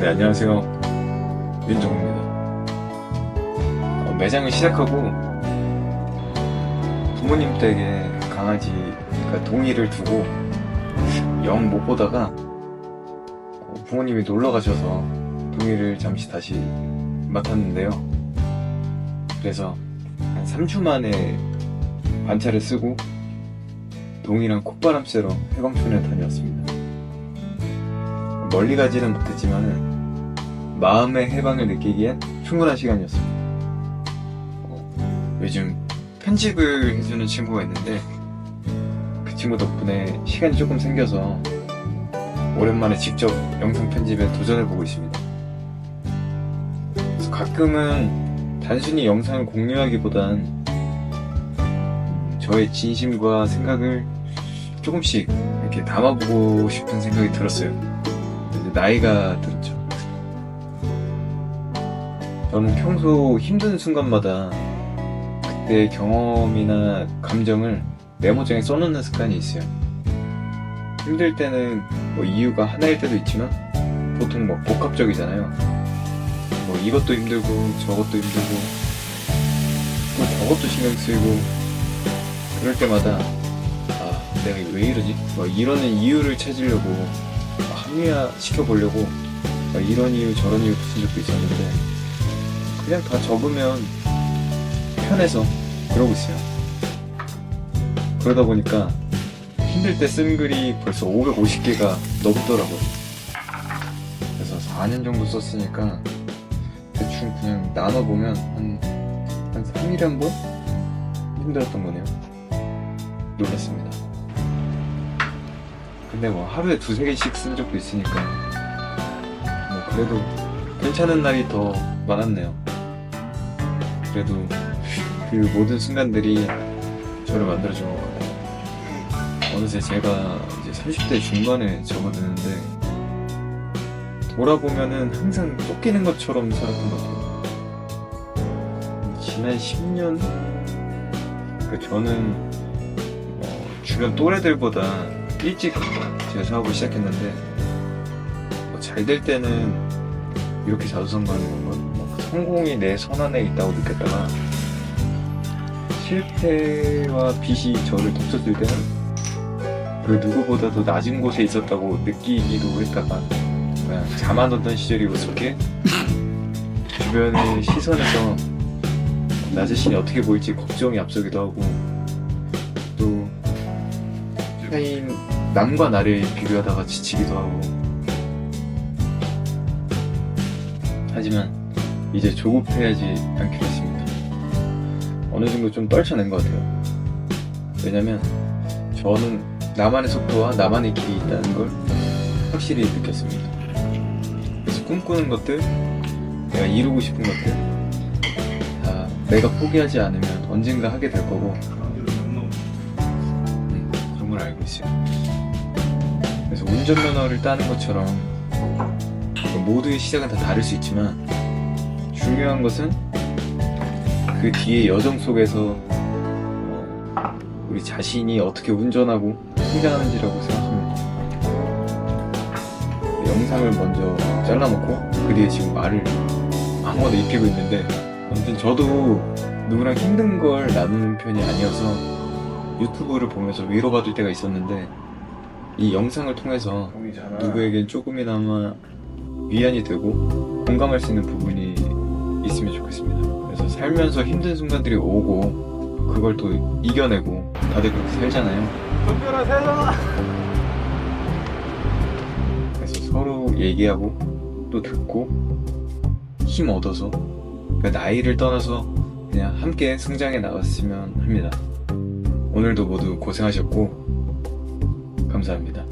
네, 안녕하세요. 윤정우입니다. 어, 매장을 시작하고 부모님 댁에 강아지, 그러니까 동이를 두고 영 못 보다가 어, 부모님이 놀러 가셔서 동이를 잠시 다시 맡았는데요. 그래서 한 3주 만에 반차를 쓰고 동이랑 콧바람 쐬러 해광촌에 다녀왔습니다. 멀리 가지는 못했지만은 마음의 해방을 느끼기엔 충분한 시간이었습니다. 어, 요즘 편집을 해주는 친구가 있는데 그 친구 덕분에 시간이 조금 생겨서 오랜만에 직접 영상 편집에 도전해보고 있습니다. 그래서 가끔은 단순히 영상을 공유하기보단 음, 저의 진심과 생각을 조금씩 이렇게 담아보고 싶은 생각이 들었어요. 이제 나이가 들었죠. 저는 평소 힘든 순간마다 그때의 경험이나 감정을 메모장에 써놓는 습관이 있어요. 힘들 때는 뭐 이유가 하나일 때도 있지만 보통 뭐 복합적이잖아요. 뭐 이것도 힘들고 저것도 힘들고 또 저것도 신경 쓰이고 그럴 때마다 아 내가 왜 이러지? 뭐 이러는 이유를 찾으려고 합리화 시켜보려고 막 이런 이유 저런 이유 붙인 적도 있었는데 그냥 다 적으면 편해서 그러고 있어요. 그러다 보니까 힘들 때 쓴 글이 벌써 550개가 넘더라고요. 그래서 4년 정도 썼으니까 대충 그냥 나눠보면 한, 한 3일에 한 번? 힘들었던 거네요. 놀랐습니다. 근데 뭐 하루에 두세 개씩 쓴 적도 있으니까 뭐 그래도 괜찮은 날이 더 많았네요. 그래도 그 모든 순간들이 저를 만들어준 것 같아요. 어느새 제가 이제 30대 중반에 접어드는데 돌아보면은 항상 쫓기는 것처럼 살았던 것 같아요. 지난 10년 그 저는 어, 주변 또래들보다 일찍 제가 사업을 시작했는데 뭐 잘될 때는 이렇게 자수성 가는 건가? 뭐 성공이 내손 안에 있다고 느꼈다가 실패와 빚이 저를 덮쳤을 때는 그 누구보다도 낮은 곳에 있었다고 느끼기도 했다가 그냥 잠안오던 시절이 우습게? 주변의 시선에서 나 자신이 어떻게 보일지 걱정이 앞서기도 하고 또 타인 남과 나를 비교하다가 지치기도 하고 하지만 이제 조급해하지 않기로 했습니다. 어느 정도 좀 떨쳐낸 것 같아요. 왜냐면 저는 나만의 속도와 나만의 길이 있다는 걸 확실히 느꼈습니다. 그래서 꿈꾸는 것들 내가 이루고 싶은 것들 다 내가 포기하지 않으면 언젠가 하게 될 거고. 음, 그런 걸 알고 있어요. 그래서 운전면허를 따는 것처럼 모두의 시작은 다 다를 수 있지만 중요한 것은 그 뒤의 여정 속에서 어, 우리 자신이 어떻게 운전하고 성장하는지라고 생각합니다. 영상을 먼저 잘라놓고 그 뒤에 지금 말을 아무거나 입히고 있는데 아무튼 저도 누구랑 힘든 걸 나누는 편이 아니어서 유튜브를 보면서 위로받을 때가 있었는데 이 영상을 통해서 누구에겐 조금이나마 위안이 되고 공감할 수 있는 부분이 있으면 좋겠습니다. 그래서 살면서 힘든 순간들이 오고 그걸 또 이겨내고 다들 그렇게 살잖아요. 동별아 세상아 그래서 서로 얘기하고 또 듣고 힘 얻어서 그 나이를 떠나서 그냥 함께 성장해 나갔으면 합니다. 오늘도 모두 고생하셨고 감사합니다.